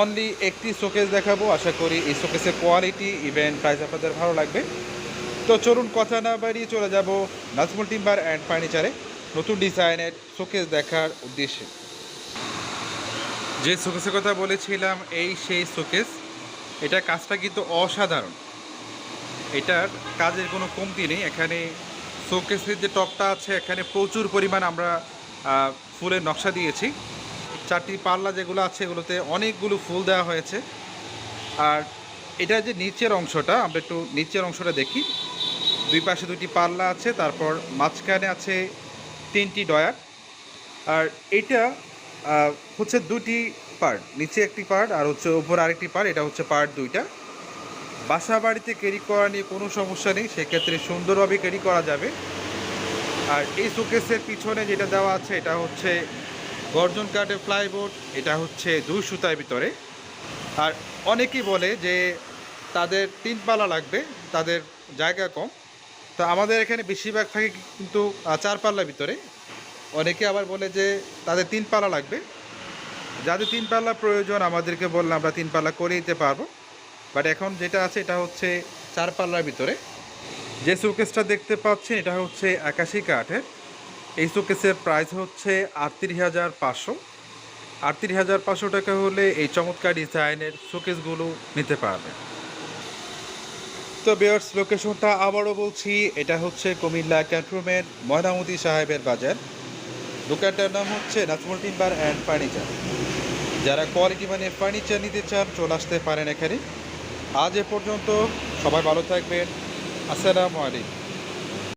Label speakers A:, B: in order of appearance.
A: Only একটি showcase দেখাবো, আশা করি এই শোকেসের কোয়ালিটি ইভেন প্রাইস আপনাদের ভালো লাগবে। তো চলুন কথা না বাড়িয়ে চলে যাব নাজমুল টিম্বার অ্যান্ড ফার্নিচারে নতুন ডিজাইনের শোকেস দেখার উদ্দেশ্যে। যে শোকেসের কথা বলেছিলাম, এই সেই শোকেস এটা কাজটা কিন্তু অসাধারণ। এটার কাজের কোনো কমতি নেই। এখানে শোকেসের যে টপটা আছে, এখানে প্রচুর পরিমাণ আমরা ফুলের নকশা দিয়েছি। চারটি পাল্লা যেগুলো আছে এগুলোতে অনেকগুলো ফুল দেওয়া হয়েছে। আর এটা যে নিচের অংশটা, আমরা একটু নিচের অংশটা দেখি। দুই পাশে দুটি পাল্লা আছে, তারপর মাঝখানে আছে তিনটি ডয়ার। আর এটা হচ্ছে দুটি পার্ট, নিচে একটি পার্ট আর হচ্ছে উপর আরেকটি পার্ট, এটা হচ্ছে পার্ট দুইটা। বাসা বাড়িতে ক্যারি করা নিয়ে কোনো সমস্যা নেই, সেক্ষেত্রে সুন্দরভাবে ক্যারি করা যাবে। আর এই শোকেসের পিছনে যেটা দেওয়া আছে, এটা হচ্ছে গর্জন কাঠের ফ্লাইবোর্ড এটা হচ্ছে দুই সুতার ভিতরে। আর অনেকেই বলে যে তাদের তিন পালা লাগবে, তাদের জায়গা কম। তো আমাদের এখানে বেশিরভাগ থাকে কিন্তু চার পাল্লার ভিতরে। অনেকে আবার বলে যে তাদের তিন পালা লাগবে। যাদের তিন পাল্লা প্রয়োজন, আমাদেরকে বললে আমরা তিন পাল্লা করে দিতে পারব। বাট এখন যেটা আছে, এটা হচ্ছে চার পাল্লার ভিতরে। যে শোকেসটা দেখতে পাচ্ছেন, এটা হচ্ছে একাশি কাঠের। এই শোকেসের প্রাইস হচ্ছে আটত্রিশ হাজার পাঁচশো। আটত্রিশ হাজার পাঁচশো টাকা হলে এই চমৎকার ডিজাইনের শোকেসগুলো নিতে পারবেন। তো বেয়ার্স লোকেশনটা আবারও বলছি, এটা হচ্ছে কুমিল্লা ক্যান্টনমেন্ট, ময়নামতি সাহেবের বাজার। দোকানটার নাম হচ্ছে নাজমুল টিম্বার অ্যান্ড ফার্নিচার। যারা কোয়ালিটি মানে ফার্নিচার নিতে চান, চলে আসতে পারেন এখানে। আজ এ পর্যন্ত সবাই ভালো থাকবেন। আসসালামু আলাইকুম।